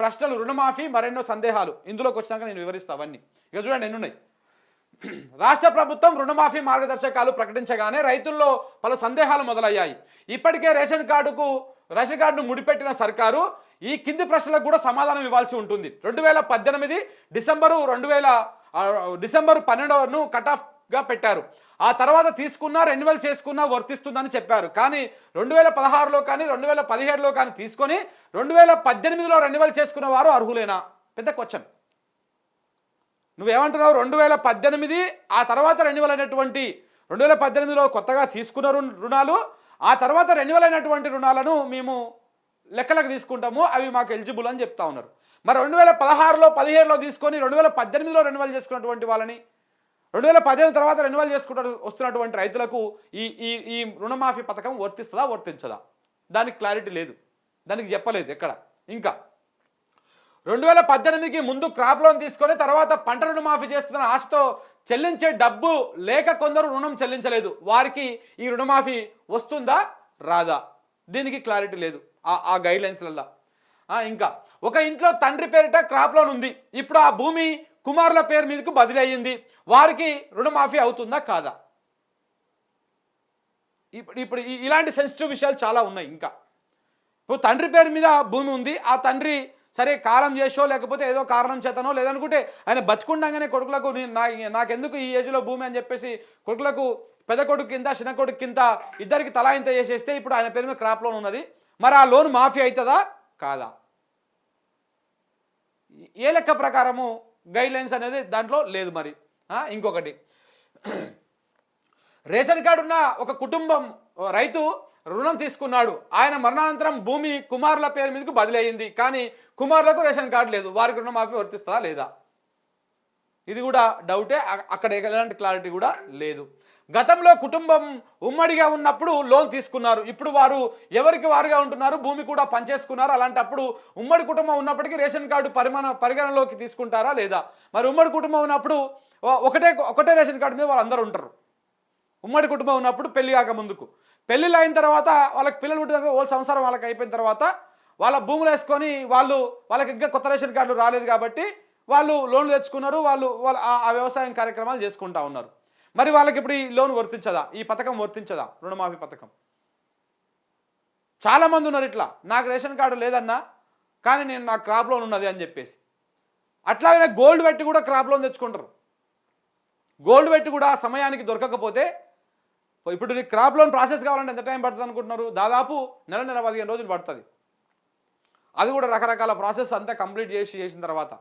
ప్రశ్నలు రుణమాఫీ మరెన్నో సందేహాలు. ఇందులోకి వచ్చినాక నేను వివరిస్తా అవన్నీ. ఇక చూడండి ఎన్నున్నాయి? రాష్ట్ర ప్రభుత్వం రుణమాఫీ మార్గదర్శకాలు ప్రకటించగానే రైతుల్లో పలు సందేహాలు మొదలయ్యాయి. ఇప్పటికే రేషన్ కార్డుకు రేషన్ కార్డును ముడిపెట్టిన సర్కారు ఈ కింది ప్రశ్నలకు కూడా సమాధానం ఇవ్వాల్సి ఉంటుంది. రెండు వేల పద్దెనిమిది డిసెంబరు రెండు వేల డిసెంబరు పన్నెండవను కట్ ఆఫ్గా పెట్టారు. ఆ తర్వాత తీసుకున్నా రెన్యువల్ చేసుకున్నా వర్తిస్తుందని చెప్పారు. కానీ రెండు వేల పదహారులో కానీ రెండు వేల పదిహేడులో కానీ తీసుకొని రెండు వేల పద్దెనిమిదిలో రెన్యువల్ చేసుకున్న వారు అర్హులేనా? పెద్ద క్వశ్చన్ నువ్వేమంటున్నావు? రెండు వేల పద్దెనిమిది ఆ తర్వాత రెన్యువల్ అయినటువంటి రెండు వేల పద్దెనిమిదిలో కొత్తగా తీసుకున్న రుణాలు ఆ తర్వాత రెన్యువల్ అయినటువంటి రుణాలను మేము లెక్కలకు తీసుకుంటాము. అవి మాకు ఎలిజిబుల్ అని చెప్తా ఉన్నారు. మరి రెండు వేల పదహారులో పదిహేడులో తీసుకొని రెండు వేల పద్దెనిమిదిలో రెన్యువల్ చేసుకున్నటువంటి వాళ్ళని రెండు వేల పదిహేను తర్వాత రెన్యువల్ చేసుకుంటూ వస్తున్నటువంటి రైతులకు ఈ ఈ ఈ రుణమాఫీ పథకం వర్తిస్తుందా వర్తించదా? దానికి క్లారిటీ లేదు. దానికి చెప్పలేదు ఎక్కడ. ఇంకా రెండు వేల పద్దెనిమిదికి ముందు క్రాప్ లోన్ తీసుకొని తర్వాత పంట రుణమాఫీ చేస్తున్న ఆశతో చెల్లించే డబ్బు లేక కొందరు రుణం చెల్లించలేదు. వారికి ఈ రుణమాఫీ వస్తుందా రాదా? దీనికి క్లారిటీ లేదు ఆ ఆ గైడ్ లైన్స్లల్లో ఇంకా ఒక ఇంట్లో తండ్రి పేరిట క్రాప్ లోన్ ఉంది. ఇప్పుడు ఆ భూమి కుమారుల పేరు మీదకు బదిలీ అయ్యింది వారికి రుణమాఫీ అవుతుందా కాదా? ఇప్పుడు ఇప్పుడు ఇలాంటి సెన్సిటివ్ విషయాలు చాలా ఉన్నాయి ఇంకా. ఇప్పుడు తండ్రి పేరు మీద భూమి ఉంది. ఆ తండ్రి సరే కాలం చేసో లేకపోతే ఏదో కారణం చేతనో లేదనుకుంటే ఆయన బతుకుండగానే కొడుకులకు నా నాకెందుకు ఈ ఏజ్లో భూమి అని చెప్పేసి కొడుకులకు పెద్ద కొడుకు కింద చిన్న కొడుకు కింద ఇద్దరికి తలా ఇంత చేసేస్తే ఇప్పుడు ఆయన పేరు మీద క్రాప్ లోన్ ఉన్నది. మరి ఆ లోన్ మాఫీ అవుతుందా కాదా? ఏ లెక్క ప్రకారము గైడ్ లైన్స్ అనేది దాంట్లో లేదు మరి. ఇంకొకటి. రేషన్ కార్డు ఉన్న ఒక కుటుంబం రైతు రుణం తీసుకున్నాడు. ఆయన మరణానంతరం భూమి కుమారుల పేరు మీదకు బదిలీ అయింది కానీ కుమారులకు రేషన్ కార్డు లేదు. వారికి రుణమాఫీ వర్తిస్తుందా లేదా? ఇది కూడా డౌటే. అక్కడ ఎలాంటి క్లారిటీ కూడా లేదు. గతంలో కుటుంబం ఉమ్మడిగా ఉన్నప్పుడు లోన్ తీసుకున్నారు. ఇప్పుడు వారు ఎవరికి వారుగా ఉంటున్నారు? భూమి కూడా పనిచేసుకున్నారు? అలాంటప్పుడు ఉమ్మడి కుటుంబం ఉన్నప్పటికీ రేషన్ కార్డు పరిమాణ పరిగణలోకి తీసుకుంటారా లేదా? మరి ఉమ్మడి కుటుంబం ఉన్నప్పుడు ఒకటే ఒకటే రేషన్ కార్డు మీద వాళ్ళందరూ ఉంటారు. ఉమ్మడి కుటుంబం ఉన్నప్పుడు పెళ్ళి కాక ముందుకు. పెళ్ళిళ్ళు అయిన తర్వాత వాళ్ళకి పిల్లలు పుట్టిన తర్వాత వాళ్ళ సంసారం వాళ్ళకి అయిపోయిన తర్వాత వాళ్ళ భూములు వేసుకొని వాళ్ళు వాళ్ళకి ఇంకా కొత్త రేషన్ కార్డులు రాలేదు కాబట్టి వాళ్ళు లోన్లు తెచ్చుకున్నారు. వాళ్ళు వాళ్ళ ఆ వ్యవసాయం కార్యక్రమాలు చేసుకుంటా ఉన్నారు. మరి వాళ్ళకి ఇప్పుడు ఈ లోన్ వర్తించదా? ఈ పథకం వర్తించదా? రుణమాఫీ పథకం. చాలామంది ఉన్నారు ఇట్లా నాకు రేషన్ కార్డు లేదన్నా కానీ నేను నాకు క్రాప్ లోన్ ఉన్నది అని చెప్పేసి. అట్లాగే గోల్డ్ పెట్టి కూడా క్రాప్ లోన్ తెచ్చుకుంటారు. గోల్డ్ పెట్టి కూడా సమయానికి దొరకకపోతే ఇప్పుడు నీకు క్రాప్ లోన్ ప్రాసెస్ కావాలంటే ఎంత టైం పడుతుంది అనుకుంటున్నారు? దాదాపు నెల నెల పదిహేను రోజులు పడుతుంది. అది కూడా రకరకాల ప్రాసెస్ అంతా కంప్లీట్ చేసి చేసిన తర్వాత.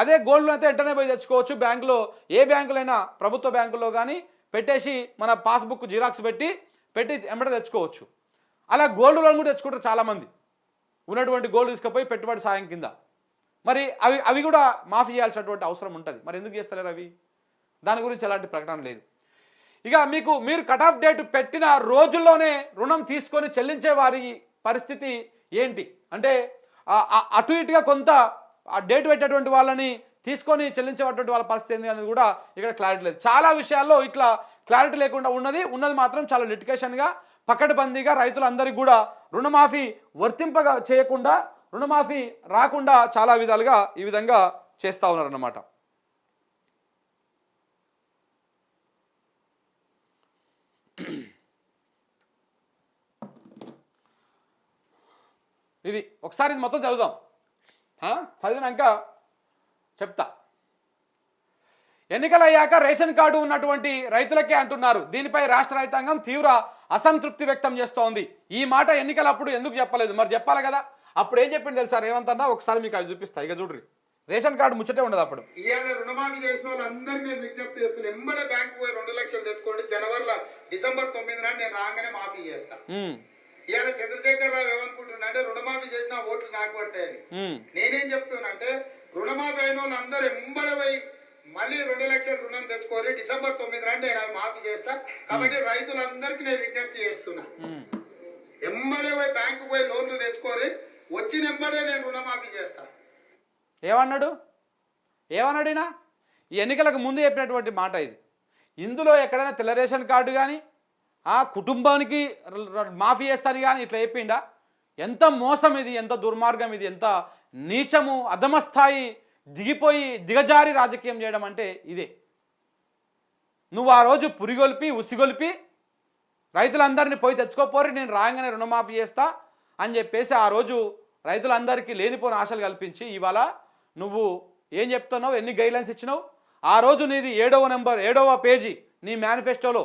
అదే గోల్డ్ అయితే వెంటనే పోయి తెచ్చుకోవచ్చు. బ్యాంకులో ఏ బ్యాంకులైనా ప్రభుత్వ బ్యాంకులో కానీ పెట్టేసి మన పాస్బుక్ జిరాక్స్ పెట్టి పెట్టి వెంబడి తెచ్చుకోవచ్చు. అలా గోల్డ్ లోన్ కూడా తెచ్చుకుంటారు చాలామంది. ఉన్నటువంటి గోల్డ్ తీసుకుపోయి పెట్టుబడి సాయం కింద. మరి అవి అవి కూడా మాఫీ చేయాల్సినటువంటి అవసరం ఉంటుంది. మరి ఎందుకు చేస్తలేరు అవి? దాని గురించి ఎలాంటి ప్రకటన లేదు. ఇక మీకు మీరు కట్ ఆఫ్ డేట్ పెట్టిన రోజుల్లోనే రుణం తీసుకొని చెల్లించే వారి పరిస్థితి ఏంటి? అంటే అటు ఇటుగా కొంత ఆ డేట్ పెట్టేటువంటి వాళ్ళని తీసుకొని చెల్లించేటువంటి వాళ్ళ పరిస్థితి ఏంటి అనేది కూడా ఇక్కడ క్లారిటీ లేదు. చాలా విషయాల్లో ఇట్లా క్లారిటీ లేకుండా ఉన్నది. ఉన్నది మాత్రం చాలా లిటికేషన్గా పకడ్బందీగా రైతులందరికీ కూడా రుణమాఫీ వర్తింపగా చేయకుండా రుణమాఫీ రాకుండా చాలా విధాలుగా ఈ విధంగా చేస్తూ ఉన్నారన్నమాట. ఇది ఒకసారి ఇది మొత్తం చదువుదాం. చదివినాక చెప్తా. ఎన్నికలు అయ్యాక రేషన్ కార్డు ఉన్నటువంటి రైతులకే అంటున్నారు. దీనిపై రాష్ట్ర రైతాంగం తీవ్ర అసంతృప్తి వ్యక్తం చేస్తోంది. ఈ మాట ఎన్నికలప్పుడు ఎందుకు చెప్పలేదు? మరి చెప్పాలి కదా. అప్పుడు ఏం చెప్పింది తెలుసా అన్న? ఒకసారి మీకు అది చూపిస్తా. ఇక చూడ్రి. రేషన్ కార్డు ముచ్చటే ఉండదు అప్పుడు. ఇవాళ రుణమాఫీ చేసిన వాళ్ళందరినీ నేను విజ్ఞప్తి చేస్తున్నా. ఎంబడే బ్యాంకు పోయి రెండు లక్షలు తెచ్చుకోండి. జనవరిలో డిసెంబర్ తొమ్మిది నాడు నేను రాగానే మాఫీ చేస్తా. ఉమ్, ఇవాళ చంద్రశేఖర్ రావు ఏమనుకుంటున్నా అంటే రుణమాఫీ చేసిన ఓట్లు నాకు పడతాయని నేనేం చెప్తున్నా అంటే రుణమాఫీ అయిన వాళ్ళు అందరూ ఎంబడే పోయి మళ్ళీ రెండు లక్షల రుణం తెచ్చుకోవాలి డిసెంబర్ తొమ్మిది నాడు నేను మాఫీ చేస్తా. కాబట్టి రైతులందరికీ నేను విజ్ఞప్తి చేస్తున్నా. ఎంబడే పోయి బ్యాంకు పోయి లోన్లు తెచ్చుకోరి వచ్చిన ఎంబడే నేను రుణమాఫీ చేస్తా. ఏమన్నాడు? ఏమన్నాడు ఈయన? ఈ ఎన్నికలకు ముందు చెప్పినటువంటి మాట ఇది. ఇందులో ఎక్కడైనా తెల్ల రేషన్ కార్డు కానీ ఆ కుటుంబానికి మాఫీ చేస్తాను కానీ ఇట్లా చెప్పిండా? ఎంత మోసం ఇది ఎంత దుర్మార్గం ఇది ఎంత నీచము అధమస్థాయి దిగిపోయి దిగజారి రాజకీయం చేయడం అంటే ఇదే. నువ్వు ఆ రోజు పురిగొల్పి ఉసిగొల్పి రైతులందరినీ పోయి తెచ్చుకోపోరి నేను రాయంగానే రుణమాఫీ చేస్తా అని చెప్పేసి ఆ రోజు రైతులందరికీ లేనిపోని ఆశలు కల్పించి ఇవాళ నువ్వు ఏం చెప్తున్నావు ఎన్ని గైడ్లైన్స్ ఇచ్చినావు? ఆ రోజు నీది ఏడవ నెంబర్ ఏడవ పేజీ నీ మేనిఫెస్టోలో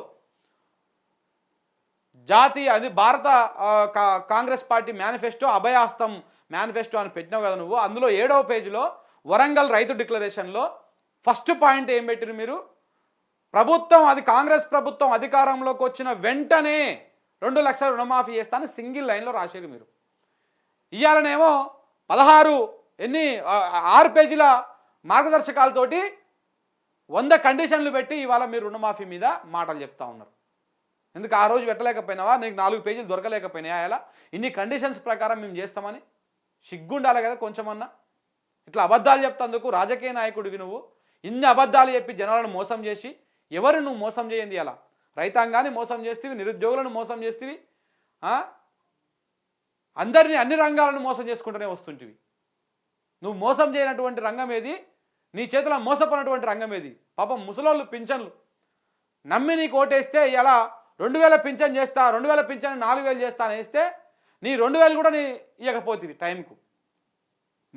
జాతీయ అది భారత కా- కాంగ్రెస్ పార్టీ మేనిఫెస్టో అభయాస్తం మేనిఫెస్టో అని పెట్టినావు కదా నువ్వు. అందులో ఏడవ పేజీలో వరంగల్ రైతు డిక్లరేషన్లో ఫస్ట్ పాయింట్ ఏం పెట్టిరు మీరు? ప్రభుత్వం అది కాంగ్రెస్ ప్రభుత్వం అధికారంలోకి వచ్చిన వెంటనే రెండు లక్షల రుణమాఫీ చేస్తాను సింగిల్ లైన్లో రాశారు మీరు. ఇవాళనేమో పదహారు ఎన్ని ఆరు పేజీల మార్గదర్శకాలతోటి వంద కండిషన్లు పెట్టి ఇవాళ మీరు రుణమాఫీ మీద మాటలు చెప్తా ఉన్నారు. ఎందుకు ఆ రోజు పెట్టలేకపోయినావా? నీకు నాలుగు పేజీలు దొరకలేకపోయినాయా? ఎలా? ఇన్ని కండిషన్స్ ప్రకారం మేము చేస్తామని సిగ్గుండాలి కదా కొంచెమన్నా? ఇట్లా అబద్ధాలు చెప్తందుకు రాజకీయ నాయకుడివి నువ్వు. ఇన్ని అబద్ధాలు చెప్పి జనాలను మోసం చేసి ఎవరు నువ్వు మోసం చేయండి అలా రైతాంగాన్ని మోసం చేస్తేవి నిరుద్యోగులను మోసం చేస్తేవి అందరినీ అన్ని రంగాలను మోసం చేసుకుంటూనే వస్తుంటివి. నువ్వు మోసం చేయనటువంటి రంగం ఏది? నీ చేతిలో మోసపోయినటువంటి రంగం ఏది? పాపం ముసలోళ్ళు పింఛన్లు. నమ్మి నీకు ఓటేస్తే ఇలా రెండు వేల పింఛన్ చేస్తా రెండు వేల పింఛన్ నాలుగు వేలు చేస్తా అని వేస్తే నీ రెండు వేలు కూడా నీ ఇవ్వకపోతుంది టైంకు.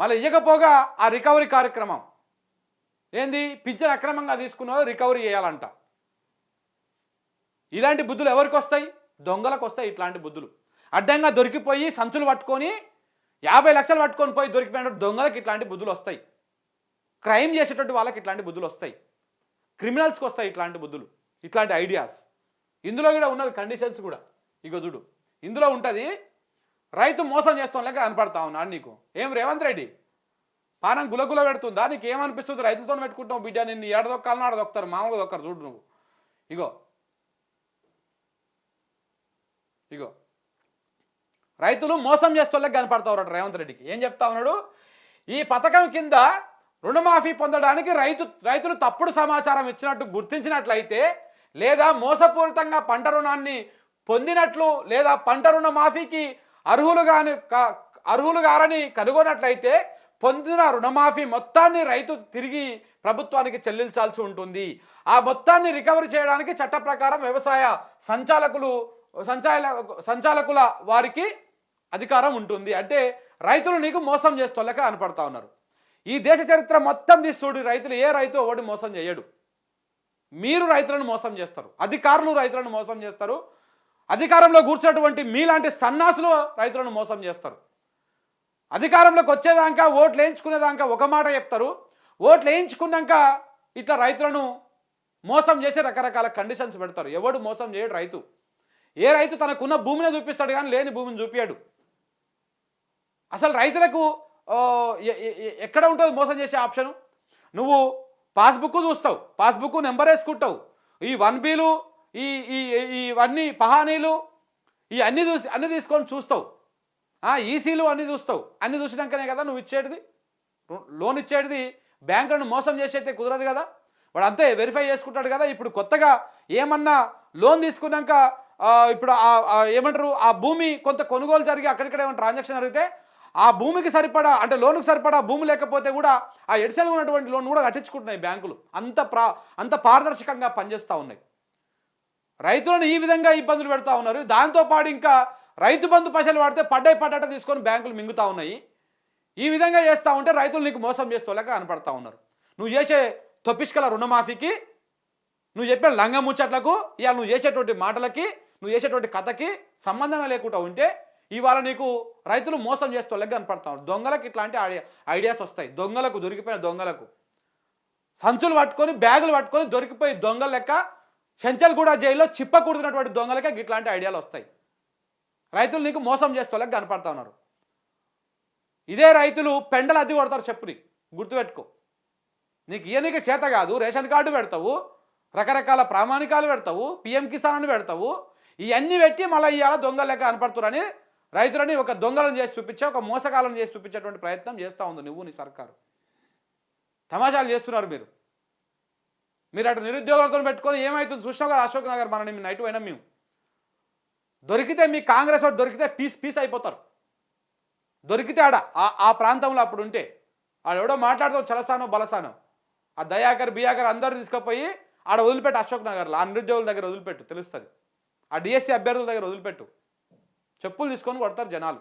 మళ్ళీ ఇవ్వకపోగా ఆ రికవరీ కార్యక్రమం. ఏంది? పింఛన్ అక్రమంగా తీసుకున్నావు రికవరీ చేయాలంట. ఇలాంటి బుద్ధులు ఎవరికి వస్తాయి? దొంగలకు వస్తాయి ఇట్లాంటి బుద్ధులు. అడ్డంగా దొరికిపోయి సంచులు పట్టుకొని యాభై లక్షలు పట్టుకొని పోయి దొరికిపోయినట్టు దొంగలకు ఇట్లాంటి బుద్ధులు వస్తాయి. క్రైమ్ చేసేటటువంటి వాళ్ళకి ఇట్లాంటి బుద్ధులు వస్తాయి. క్రిమినల్స్కి వస్తాయి ఇట్లాంటి బుద్ధులు. ఇట్లాంటి ఐడియాస్. ఇందులో కూడా ఉన్నది కండిషన్స్ కూడా. ఇగో చూడు. ఇందులో ఉంటుంది రైతు మోసం చేస్తాం లేక కనపడతా ఉన్నాడు నీకు. ఏం రేవంత్ రెడ్డి? పానం గులగుల పెడుతుందా? నీకు ఏమనిపిస్తుంది రైతులతో పెట్టుకుంటావు బిడ్డ నిన్ను ఏడదొక్కాలని ఆడదొక్తారు మామూలుగా దొక్కరు చూడు నువ్వు. ఇగో. ఇగో. రైతులు మోసం చేస్తోళ్ళకి కనపడతావు రేవంత్ రెడ్డికి. ఏం చెప్తా ఉన్నాడు? ఈ పథకం కింద రుణమాఫీ పొందడానికి రైతు రైతులు తప్పుడు సమాచారం ఇచ్చినట్టు గుర్తించినట్లయితే లేదా మోసపూరితంగా పంట రుణాన్ని పొందినట్లు లేదా పంట రుణ మాఫీకి అర్హులుగాని కా- అర్హులు గారని కనుగొన్నట్లయితే పొందిన రుణమాఫీ మొత్తాన్ని రైతు తిరిగి ప్రభుత్వానికి చెల్లించాల్సి ఉంటుంది. ఆ మొత్తాన్ని రికవరీ చేయడానికి చట్ట ప్రకారం వ్యవసాయ సంచాలకులు సంచాల సంచాలకుల వారికి అధికారం ఉంటుంది. అంటే రైతులు నీకు మోసం చేస్తోళ్ళక కనపడతా ఉన్నారు. ఈ దేశ చరిత్ర మొత్తం తీసి రైతులు ఏ రైతు ఒకటి మోసం చేయడు. మీరు రైతులను మోసం చేస్తారు. అధికారులు రైతులను మోసం చేస్తారు. అధికారంలో కూర్చున్నటువంటి మీలాంటి సన్నాసులు రైతులను మోసం చేస్తారు. అధికారంలోకి వచ్చేదాకా ఓట్లు వేయించుకునేదాకా ఒక మాట చెప్తారు. ఓట్లు వేయించుకున్నాక ఇట్లా రైతులను మోసం చేసి రకరకాల కండిషన్స్ పెడతారు. ఎవడు మోసం చేయడు రైతు. ఏ రైతు తనకున్న భూమిని చూపిస్తాడు కానీ లేని భూమిని చూపించాడు అసలు రైతులకు ఎక్కడ ఉంటుంది మోసం చేసే ఆప్షను? నువ్వు పాస్బుక్ చూస్తావు పాస్బుక్ నెంబర్ వేసుకుంటావు. ఈ వన్ బీలు ఈ ఈ ఇవన్నీ పహానీలు ఈ అన్నీ చూసి అన్నీ తీసుకొని చూస్తావు. ఈసీలు అన్నీ చూస్తావు. అన్నీ చూసినాకనే కదా నువ్వు ఇచ్చేటిది? లోన్ ఇచ్చేటిది బ్యాంకులను మోసం చేసైతే కుదరదు కదా? వాడు అంతే వెరిఫై చేసుకుంటాడు కదా? ఇప్పుడు కొత్తగా ఏమన్నా లోన్ తీసుకున్నాక ఇప్పుడు ఏమంటారు? ఆ భూమి కొంత కొనుగోలు జరిగి అక్కడిక్కడ ఏమైనా ట్రాన్సాక్షన్ జరిగితే ఆ భూమికి సరిపడా అంటే లోనుకి సరిపడా భూమి లేకపోతే కూడా ఆ ఎడిసెల్ ఉన్నటువంటి లోన్ కూడా కట్టించుకుంటున్నాయి బ్యాంకులు. అంత ప్రా అంత పారదర్శకంగా పనిచేస్తూ ఉన్నాయి. రైతులను ఈ విధంగా ఇబ్బందులు పెడతా ఉన్నారు. దాంతోపాటు ఇంకా రైతు బంధు పైసలు పడితే పడ్డాయి పడ్డట తీసుకొని బ్యాంకులు మింగుతూ ఉన్నాయి. ఈ విధంగా చేస్తూ ఉంటే రైతులు నీకు మోసం చేస్తోలేక కనపడతా ఉన్నారు. నువ్వు చేసే తొప్పిష్కల రుణమాఫీకి నువ్వు చెప్పిన లంగముచ్చట్లకు ఇవాళ నువ్వు చేసేటువంటి మాటలకి నువ్వు చేసేటువంటి కథకి సంబంధమే లేకుండా ఉంటే ఇవాళ నీకు రైతులు మోసం చేస్తోళ్ళకి కనపడతావు దొంగలకు ఇట్లాంటి ఐడియా ఐడియాస్ వస్తాయి. దొంగలకు దొరికిపోయిన దొంగలకు. సంచులు పట్టుకొని బ్యాగులు పట్టుకొని దొరికిపోయి దొంగల లెక్క చెంచల్గూడ జైల్లో చిప్ప కుడుతున్నటువంటి దొంగలకే ఇట్లాంటి ఐడియాలు వస్తాయి. రైతులు నీకు మోసం చేస్తోళ్ళకి కనపడతా ఉన్నారు. ఇదే రైతులు పెండలు అద్దె కొడతారు చెప్పుని గుర్తుపెట్టుకో. నీకు ఇయనిక చేత కాదు రేషన్ కార్డు పెడతావు రకరకాల ప్రామాణికాలు పెడతావు పిఎం కిసాన్ అని పెడతావు ఇవన్నీ పెట్టి మళ్ళీ ఇవాళ దొంగ లెక్క కనపడుతురని రైతులని ఒక దొంగలను చేసి చూపించే ఒక మోసకాలను చేసి చూపించేటువంటి ప్రయత్నం చేస్తూ ఉంది నువ్వు నీ సర్కారు. తమాషాలు చేస్తున్నారు మీరు. మీరు అటు నిరుద్యోగులతో పెట్టుకొని ఏమవుతుంది చూసినా కదా అశోక్ నగర్ మన నైట్ పోయినా మేము. దొరికితే మీ కాంగ్రెస్ వాడు దొరికితే పీస్ పీస్ అయిపోతారు. దొరికితే ఆడ ఆ- ప్రాంతంలో అప్పుడు ఉంటే ఆడెవడో మాట్లాడుతాం మాట్లాడతావు చలసానో బలసానో ఆ దయాకర్ బియాకర్ అందరు తీసుకుపోయి ఆడ వదిలిపెట్టు అశోక్ నగర్లో. ఆ నిరుద్యోగుల దగ్గర వదిలిపెట్టు తెలుస్తుంది. ఆ డిఎస్సి అభ్యర్థుల దగ్గర వదిలిపెట్టు. చెప్పులు తీసుకొని కొడతారు జనాలు.